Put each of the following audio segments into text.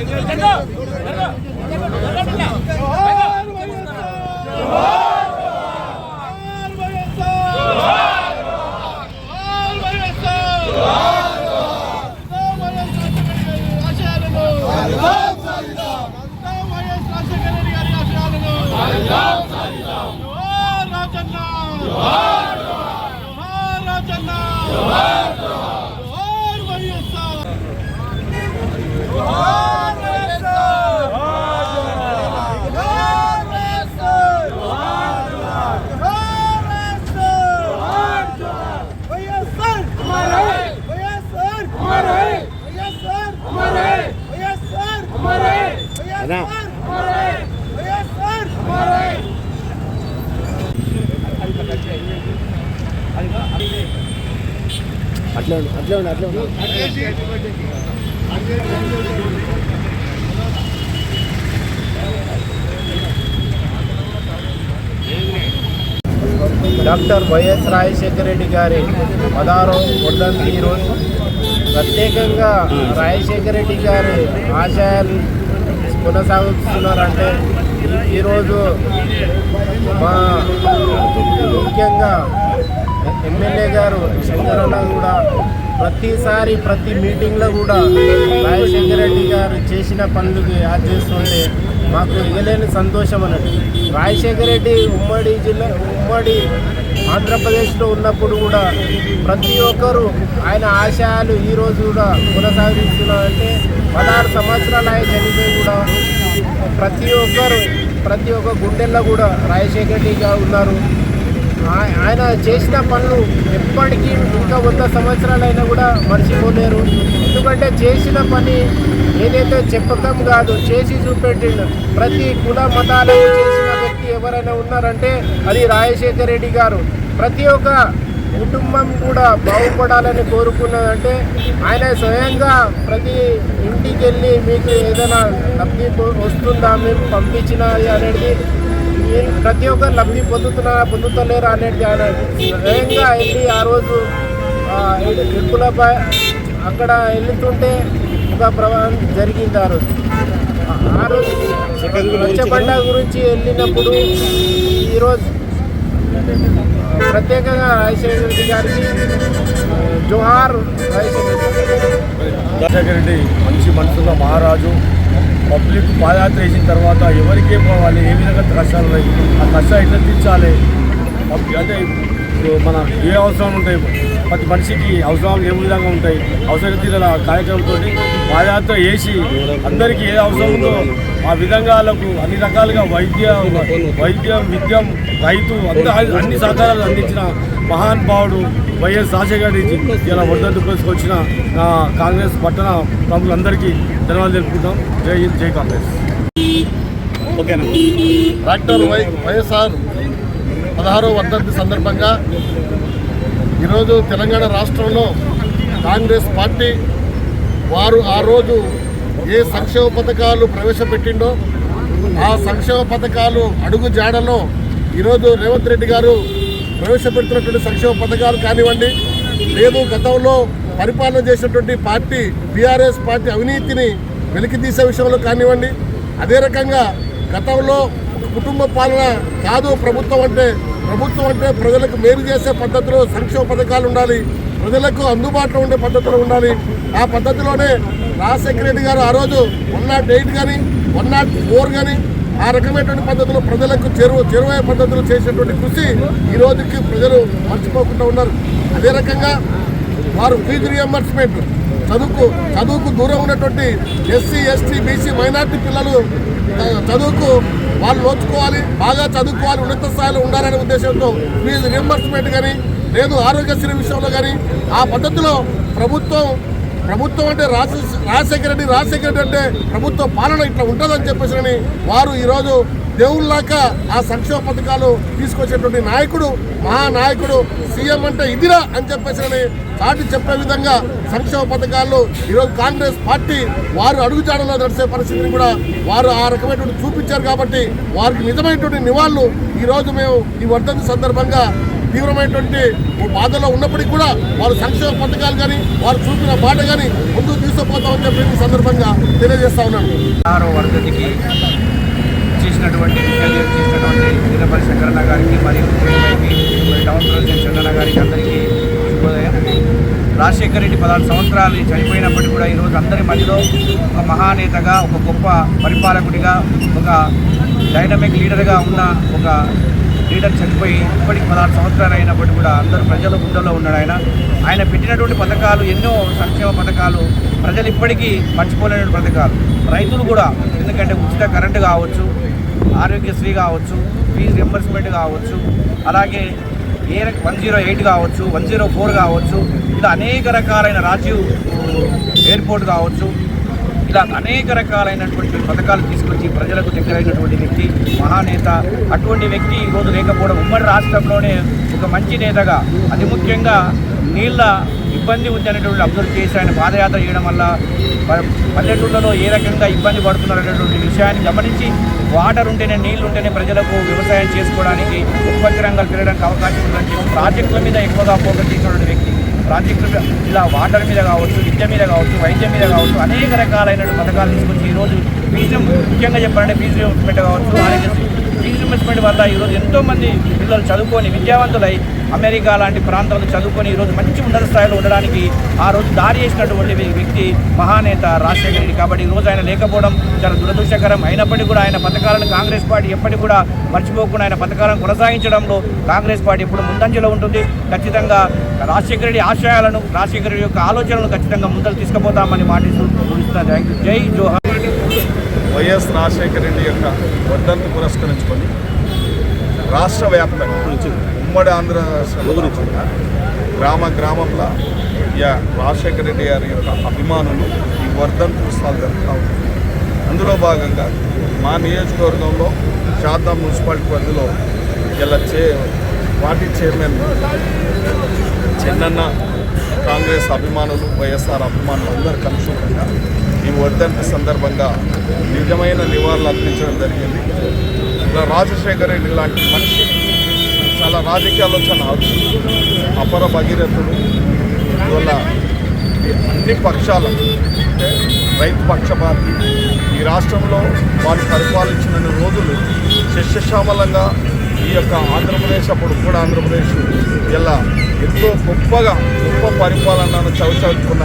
ఉన్నాడు అన్నా అట్లా ఉండు అట్లా ఉండు అట్లా ఉండు డాక్టర్ వైఎస్ రాజశేఖర రెడ్డి గారి పదహారో వర్ధంతి ఈరోజు ప్రత్యేకంగా రాజశేఖర రెడ్డి గారి ఆశయాలు కొనసాగుతున్నారంటే ఈరోజు మా ముఖ్యంగా ఎమ్మెల్యే గారు శంకరన్న కూడా ప్రతిసారి ప్రతి మీటింగ్లో కూడా రాజశేఖర రెడ్డి గారు చేసిన పనులకి యాద్ చేస్తుంటే మాకు ఇవ్వలేని సంతోషం అన్నట్టు. రాజశేఖర రెడ్డి ఉమ్మడి జిల్లా ఉమ్మడి ఆంధ్రప్రదేశ్లో ఉన్నప్పుడు కూడా ప్రతి ఒక్కరూ ఆయన ఆశయాలు ఈరోజు కూడా కొనసాగిస్తున్నారంటే పదహారు సంవత్సరాలు ఆయన చనిపోయి కూడా ప్రతి ఒక్కరు ప్రతి ఒక్క గుండెల్లో కూడా రాజశేఖర రెడ్డిగా ఉన్నారు. ఆయన చేసిన పనులు ఎప్పటికీ ఇంకా వంద సంవత్సరాలైనా కూడా మర్చిపోలేరు. ఎందుకంటే చేసిన పని ఏదైతే చెప్పటం కాదు చేసి చూపెట్టిండు. ప్రతి కుల మతాలకు చేసిన వ్యక్తి ఎవరైనా ఉన్నారంటే అది రాజశేఖర రెడ్డి గారు. ప్రతి ఒక్క కుటుంబం కూడా బాగుపడాలని కోరుకున్నదంటే ఆయన స్వయంగా ప్రతి ఇంటికి వెళ్ళి మీకు ఏదైనా లబ్ధి వస్తుందా మేము పంపించినది అనేది ప్రతి ఒక్కరు లబ్ధి పొందుతున్నా పొందుతలేరు అనేది స్వయంగా వెళ్ళి ఆ రోజు ఇడుపులపై అక్కడ వెళ్తుంటే ఒక ప్రమాదం జరిగింది ఆ రోజు. ఆ- రోజు రచ్చబండ గురించి వెళ్ళినప్పుడు ఈరోజు ప్రత్యేకంగా రాజశేఖర రెడ్డి గారికి జోహార్ రాజశేఖర రెడ్డి రాజశేఖర రెడ్డి మంచి మనసులో మహారాజు. పబ్లిక్ పాదయాత్ర చేసిన తర్వాత ఎవరికి పోవాలి ఏ విధంగా కష్టాలు ఉన్నాయి ఆ కష్టాలు ఎట్లా తీర్చాలి? అంటే మన ఏ అవసరాలు ఉంటాయి? ప్రతి మనిషికి అవసరాలు ఏ విధంగా ఉంటాయి? అవసరం తీరాల కార్యక్రమంతో పాదయాత్ర చేసి అందరికీ ఏ అవసరం ఉందో ఆ విధంగా వాళ్ళకు అన్ని రకాలుగా వైద్య వైద్యం విద్యం రైతు అంత అన్ని సహకారాలు అందించిన మహాన్ భావుడు వైఎస్ రాజశేఖర ఇలా వర్ధంతి వచ్చిన కాంగ్రెస్ పట్టణ ప్రముఖులందరికీ ధన్యవాదాలు తెలుపుకుంటాం. జై హింద్ జై కాంగ్రెస్. డాక్టర్ వై వైఎస్ఆర్ పదహారో వర్ధంతి సందర్భంగా ఈరోజు తెలంగాణ రాష్ట్రంలో కాంగ్రెస్ పార్టీ వారు ఆ రోజు ఏ సంక్షేమ పథకాలు ప్రవేశపెట్టిండో ఆ సంక్షేమ పథకాలు అడుగు జాడలో ఈరోజు రేవంత్ రెడ్డి గారు ప్రవేశపెడుతున్నటువంటి సంక్షేమ పథకాలు కానివ్వండి లేదు గతంలో పరిపాలన చేసినటువంటి పార్టీ బీఆర్ఎస్ పార్టీ అవినీతిని వెలికితీసే విషయంలో కానివ్వండి అదే రకంగా గతంలో కుటుంబ పాలన కాదు ప్రభుత్వం అంటే ప్రభుత్వం అంటే ప్రజలకు మేలు చేసే పద్ధతిలో సంక్షేమ పథకాలు ఉండాలి ప్రజలకు అందుబాటులో ఉండే పద్ధతిలో ఉండాలి. ఆ పద్ధతిలోనే రాజశేఖర రెడ్డి గారు ఆ రోజు వన్ నాట్ ఎయిట్ కానీ వన్ నాట్ ఫోర్ కానీ ఆ రకమైనటువంటి పద్ధతిలో ప్రజలకు చేరువ చేరువయ్యే పద్ధతిలో చేసేటువంటి కృషి ఈ రోజుకి ప్రజలు మర్చిపోకుండా ఉన్నారు. అదే రకంగా వారు ఫీజు రియంబర్స్మెంట్ చదువుకు చదువుకు దూరం ఉన్నటువంటి ఎస్సీ ఎస్టీ బీసీ మైనార్టీ పిల్లలు చదువుకు వాళ్ళు నోచుకోవాలి బాగా చదువుకోవాలి ఉన్నత స్థాయిలో ఉండాలనే ఉద్దేశంతో ఫీజు రియంబర్స్మెంట్ కానీ లేదు ఆరోగ్యశ్రీ విషయంలో కానీ ఆ పద్ధతిలో ప్రభుత్వం ప్రభుత్వం అంటే రాజ రాజశేఖర రెడ్డి రాజశేఖర రెడ్డి అంటే ప్రభుత్వ పాలన ఇట్లా ఉంటుందని చెప్పేసి వారు ఈరోజు దేవుళ్ళాక ఆ సంక్షేమ పథకాలు తీసుకొచ్చేటువంటి నాయకుడు మహానాయకుడు సీఎం అంటే ఇదిరా అని చెప్పేసి చాటి చెప్పే విధంగా సంక్షేమ పథకాలు ఈరోజు కాంగ్రెస్ పార్టీ వారు అడుగుజాడలో నడిచే పరిస్థితిని కూడా వారు ఆ రకమైనటువంటి చూపించారు కాబట్టి వారికి నిజమైనటువంటి నివాళులు ఈరోజు మేము ఈ వర్ధంతి సందర్భంగా తీవ్రమైనటువంటి బాధలో ఉన్నప్పటికీ కూడా వారు సంక్షేమ పథకాలు కానీ వారు చూపిన బాట కానీ ముందుకు తీసుకుపోతామని చెప్పి ఈ సందర్భంగా తెలియజేస్తా ఉన్నాను. ఆరో వర్గతికి చేసినటువంటి ముఖ్యంగా చేసినటువంటి వీరపల్లి శంకరన్న గారికి మరియు టౌన్ ప్రెసిడెంట్ చంద్రన్న గారికి అందరికీ శుభోదయం. రాజశేఖర రెడ్డి పదహారు సంవత్సరాలు చనిపోయినప్పటికీ కూడా ఈరోజు అందరి మధ్యలో ఒక మహానేతగా ఒక గొప్ప పరిపాలకుడిగా ఒక డైనమిక్ లీడర్గా ఉన్న ఒక లీడర్ చనిపోయి ఇప్పటికి పదహారు సంవత్సరాలు అయినప్పటికీ కూడా అందరూ ప్రజల గుండెల్లో ఉన్నాడు ఆయన. ఆయన పెట్టినటువంటి పథకాలు ఎన్నో సంక్షేమ పథకాలు ప్రజలు ఇప్పటికీ మర్చిపోలేని పథకాలు. రైతులు కూడా ఎందుకంటే ఉచిత కరెంటు కావచ్చు ఆరోగ్యశ్రీ కావచ్చు ఫీజు రింబర్స్మెంట్ కావచ్చు అలాగే ఏ వన్ జీరో ఎయిట్ కావచ్చు వన్ జీరో ఫోర్ కావచ్చు ఇలా అనేక రకాలైన రాజీవ్ ఎయిర్పోర్ట్ కావచ్చు ఇలా అనేక రకాలైనటువంటి పథకాలు తీసుకొచ్చి ప్రజలకు దగ్గరైనటువంటి వ్యక్తి మహానేత అటువంటి వ్యక్తి ఈరోజు లేకపోవడం ఉమ్మడి రాష్ట్రంలోనే ఒక మంచి నేతగా అతి ముఖ్యంగా నీళ్ళ ఇబ్బంది ఉంది అనేటువంటి అబ్జర్వ్ చేసి ఆయన పాదయాత్ర చేయడం వల్ల పల్లెటూళ్ళలో ఏ రకంగా ఇబ్బంది పడుతున్నారు అనేటువంటి విషయాన్ని గమనించి వాటర్ ఉంటేనే నీళ్ళు ఉంటేనే ప్రజలకు వ్యవసాయం చేసుకోవడానికి ఉత్పత్తి రంగాలు పెరగడానికి అవకాశం ఉందని చెప్పి ప్రాజెక్టుల మీద ఎక్కువగా ఫోకస్ చేసినటువంటి వ్యక్తి ప్రాజెక్టులు ఇలా వాటర్ మీద కావచ్చు విద్య మీద కావచ్చు వైద్యం మీద కావచ్చు అనేక రకాలైన పథకాలు తీసుకొచ్చి ఈరోజు ఫీజు ముఖ్యంగా చెప్పాలంటే ఫీజు పెట్ట కావచ్చు ఆరోగ్యశ్రీ ఫీజు రియంబర్స్మెంట్ వల్ల ఈరోజు ఎంతోమంది పిల్లలు చదువుకొని విద్యావంతులై అమెరికా లాంటి ప్రాంతాలను చదువుకొని ఈరోజు మంచి ఉన్నత స్థాయిలో ఉండడానికి ఆ రోజు దారి చేసినటువంటి వ్యక్తి మహానేత రాజశేఖర రెడ్డి. కాబట్టి ఈరోజు రోజు ఆయన లేకపోవడం చాలా దురదృష్టకరం. అయినప్పటికీ కూడా ఆయన పథకాలను కాంగ్రెస్ పార్టీ ఎప్పటికీ కూడా మర్చిపోకుండా ఆయన పథకాలను కొనసాగించడంలో కాంగ్రెస్ పార్టీ ఇప్పుడు ముందంజలో ఉంటుంది. ఖచ్చితంగా రాజశేఖర రెడ్డి ఆశయాలను రాజశేఖర రెడ్డి యొక్క ఆలోచనలను ఖచ్చితంగా ముందలు తీసుకుపోతామని మాటిస్తూ ముగిస్తున్నాను థ్యాంక్ యూ జై జోహర్. వైఎస్ రాజశేఖర రెడ్డి యొక్క వర్ధంతి పురస్కరించుకొని రాష్ట్ర వ్యాప్తంగా ఉమ్మడి ఆంధ్ర గ్రామ గ్రామంలో యా రాజశేఖర రెడ్డి గారి యొక్క అభిమానులు ఈ వర్ధంతి ఉత్సవాలు జరుపుతూ ఉంటారు అందులో భాగంగా మా నియోజకవర్గంలో శారదా మున్సిపాలిటీ పరిధిలో ఇలా చే పార్టీ చైర్మన్ చెన్నన్న కాంగ్రెస్ అభిమానులు వైఎస్ఆర్ అభిమానులు అందరూ కలుషితంగా ఈ వర్ధంతి సందర్భంగా నిజమైన నివాళులు అర్పించడం జరిగింది. ఇలా రాజశేఖర రెడ్డి లాంటి మనిషి చాలా రాజకీయాల్లో చాలా అపర భగీరథుడు ఇవల్ల అన్ని పక్షాల అంటే రైతు పక్షపాతి ఈ రాష్ట్రంలో వారు పరిపాలించిన రోజులు శస్యశ్యామలంగా ఈ యొక్క ఆంధ్రప్రదేశ్ అప్పుడు కూడా ఆంధ్రప్రదేశ్ ఇలా ఎంతో గొప్పగా గొప్ప పరిపాలనను చవిచవుకున్న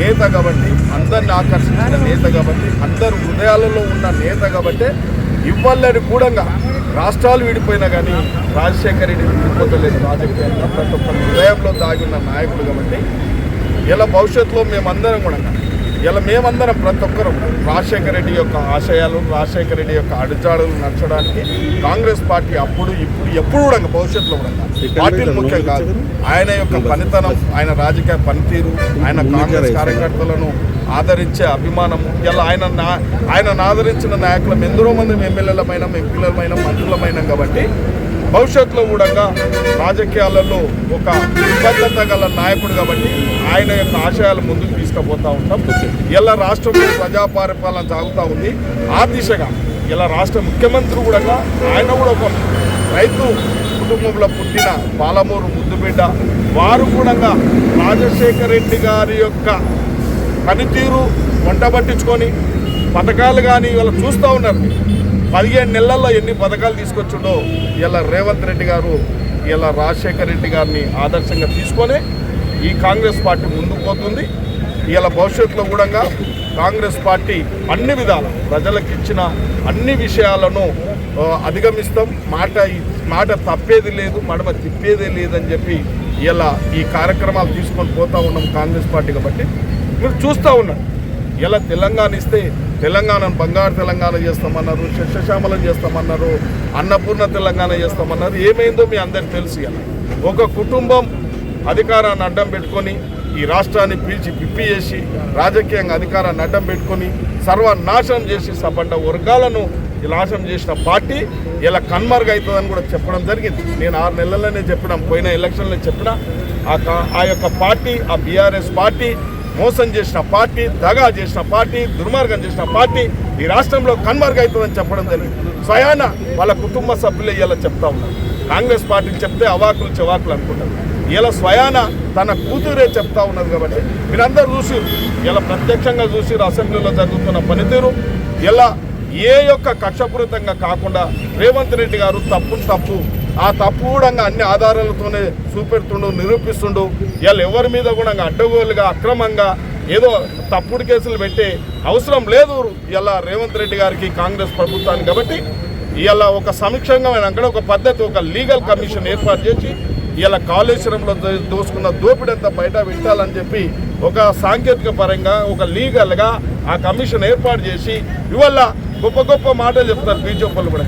నేత కాబట్టి అందరిని ఆకర్షించిన నేత కాబట్టి అందరు హృదయాలలో ఉన్న నేత కాబట్టి ఇవ్వాలని కూడా రాష్ట్రాలు విడిపోయినా కానీ రాజశేఖర రెడ్డి విడిపోతలేదు. రాజకీయంగా ప్రతి ఒక్క హృదయంలో దాగిన నాయకుడు కాబట్టి ఇలా భవిష్యత్తులో మేమందరం కూడా ఇలా మేమందరం ప్రతి ఒక్కరు రాజశేఖర రెడ్డి యొక్క ఆశయాలు రాజశేఖర రెడ్డి యొక్క అడుచాడులు నచ్చడానికి కాంగ్రెస్ పార్టీ అప్పుడు ఇప్పుడు ఎప్పుడు కూడా భవిష్యత్తులో కూడా పార్టీలు ముఖ్యం కాదు. ఆయన యొక్క పనితనం ఆయన రాజకీయ పనితీరు ఆయన కాంగ్రెస్ కార్యకర్తలను ఆదరించే అభిమానం ఇలా ఆయన నా ఆయనను ఆదరించిన నాయకులం ఎందరో మంది ఎమ్మెల్యేలమైన ఎంపీలమైన మంత్రులమైన కాబట్టి భవిష్యత్తులో కూడా రాజకీయాలలో ఒక నిబద్ధత గల నాయకుడు కాబట్టి ఆయన యొక్క ఆశయాలు ముందుకు తీసుకుపోతా ఉంటాం. ఇలా రాష్ట్రంలో ప్రజా పరిపాలన సాగుతూ ఉంది. ఆ దిశగా ఇలా రాష్ట్ర ముఖ్యమంత్రి కూడా ఆయన కూడా ఒక రైతు కుటుంబంలో పుట్టిన పాలమూరు ముద్దుబిడ్డ. వారు కూడా రాజశేఖర రెడ్డి గారి యొక్క పనితీరు వంట పట్టించుకొని పథకాలు కానీ ఇవాళ చూస్తూ ఉన్నారు. పదిహేను నెలల్లో ఎన్ని పథకాలు తీసుకొచ్చిండో ఇలా రేవంత్ రెడ్డి గారు ఇలా రాజశేఖర రెడ్డి గారిని ఆదర్శంగా తీసుకొని ఈ కాంగ్రెస్ పార్టీ ముందుకు పోతుంది. ఇలా భవిష్యత్తులో కూడా కాంగ్రెస్ పార్టీ అన్ని విధాల ప్రజలకు ఇచ్చిన అన్ని విషయాలను అధిగమిస్తాం. మాట మాట తప్పేది లేదు మడమ తిప్పేది లేదని చెప్పి ఇలా ఈ కార్యక్రమాలు తీసుకొని పోతా ఉన్నాం కాంగ్రెస్ పార్టీ కాబట్టి. మీరు చూస్తూ ఉన్నారు. ఇలా తెలంగాణ ఇస్తే తెలంగాణను బంగారు తెలంగాణ చేస్తామన్నారు శస్యశ్యామలం చేస్తామన్నారు అన్నపూర్ణ తెలంగాణ చేస్తామన్నారు. ఏమైందో మీ అందరికి తెలుసు ఇలా ఒక కుటుంబం అధికారాన్ని అడ్డం పెట్టుకొని ఈ రాష్ట్రాన్ని పీల్చి పిప్పి చేసి రాజకీయంగా అధికారాన్ని అడ్డం పెట్టుకొని సర్వనాశనం చేసి సపండ వర్గాలను ఈ నాశనం చేసిన పార్టీ ఇలా కన్మరుగు అవుతుందని కూడా చెప్పడం జరిగింది. నేను ఆరు నెలల్లోనే చెప్పిన పోయిన ఎలక్షన్లో చెప్పిన. ఆ కా- ఆ యొక్క పార్టీ ఆ బీఆర్ఎస్ పార్టీ మోసం చేసిన పార్టీ దగా చేసిన పార్టీ దుర్మార్గం చేసిన పార్టీ ఈ రాష్ట్రంలో కన్మరుగు అవుతుందని చెప్పడం జరిగింది. స్వయాన వాళ్ళ కుటుంబ సభ్యులు ఇలా చెప్తా ఉన్నారు. కాంగ్రెస్ పార్టీ చెప్తే అవాకులు చెవాకులు అనుకుంటారు. ఇలా స్వయాన తన కూతురే చెప్తా ఉన్నది కాబట్టి మీరందరూ చూసి ఇలా ప్రత్యక్షంగా చూసి అసెంబ్లీలో జరుగుతున్న పనితీరు. ఇలా ఏ యొక్క కక్షపూరితంగా కాకుండా రేవంత్ రెడ్డి గారు తప్పును తప్పు ఆ తప్పు కూడా అన్ని ఆధారాలతోనే చూపెడుతుండు నిరూపిస్తుండు. ఇలా ఎవరి మీద కూడా అడ్డగోలుగా అక్రమంగా ఏదో తప్పుడు కేసులు పెట్టే అవసరం లేదు ఇలా రేవంత్ రెడ్డి గారికి కాంగ్రెస్ ప్రభుత్వానికి కాబట్టి ఇలా ఒక సమీక్షంగా అక్కడ ఒక పద్ధతి ఒక లీగల్ కమిషన్ ఏర్పాటు చేసి ఇలా కాళేశ్వరంలో దోసుకున్న దోసుకున్న దోపిడంతా బయట పెట్టాలని చెప్పి ఒక సాంకేతిక పరంగా ఒక లీగల్గా ఆ కమిషన్ ఏర్పాటు చేసి ఇవాళ గొప్ప గొప్ప మాటలు చెప్తారు బీజేపీ వాళ్ళు కూడా.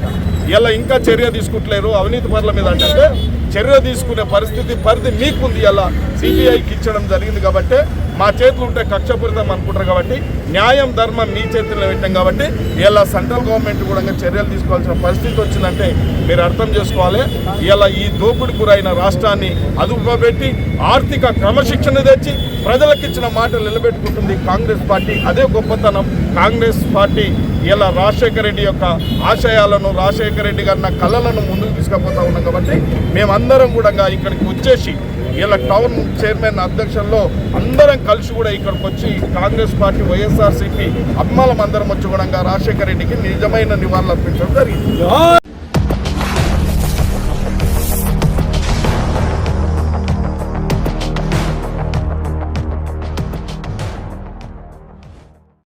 ఇలా ఇంకా చర్య తీసుకుంటలేరు అవినీతి పనుల మీద అంటే చర్య తీసుకునే పరిస్థితి పరిధి మీకుంది అలా సిబిఐకి ఇచ్చడం జరిగింది కాబట్టి మా చేతులు ఉంటే కక్షపూరితం అనుకుంటారు కాబట్టి న్యాయం ధర్మం మీ చేతుల్లో పెట్టాం కాబట్టి ఇలా సెంట్రల్ గవర్నమెంట్ కూడా చర్యలు తీసుకోవాల్సిన పరిస్థితి వచ్చిందంటే మీరు అర్థం చేసుకోవాలి. ఇలా ఈ దోపిడి గురైన రాష్ట్రాన్ని అదుపుపెట్టి ఆర్థిక క్రమశిక్షణ తెచ్చి ప్రజలకు ఇచ్చిన మాటలు నిలబెట్టుకుంటుంది కాంగ్రెస్ పార్టీ. అదే గొప్పతనం కాంగ్రెస్ పార్టీ. ఇలా రాజశేఖర రెడ్డి యొక్క ఆశయాలను రాజశేఖర రెడ్డి గారి కళలను ముందుకు తీసుకుపోతా ఉన్నాం కాబట్టి మేమందరం కూడా ఇక్కడికి వచ్చేసి ఇలా టౌన్ చైర్మన్ అధ్యక్షంలో అందరం కలిసి కూడా ఇక్కడికి వచ్చి కాంగ్రెస్ పార్టీ వైఎస్ఆర్సీపీ అభిమానం అందరం వచ్చి కూడా రాజశేఖర రెడ్డికి నిజమైన నివాళులు అర్పించడం జరిగింది.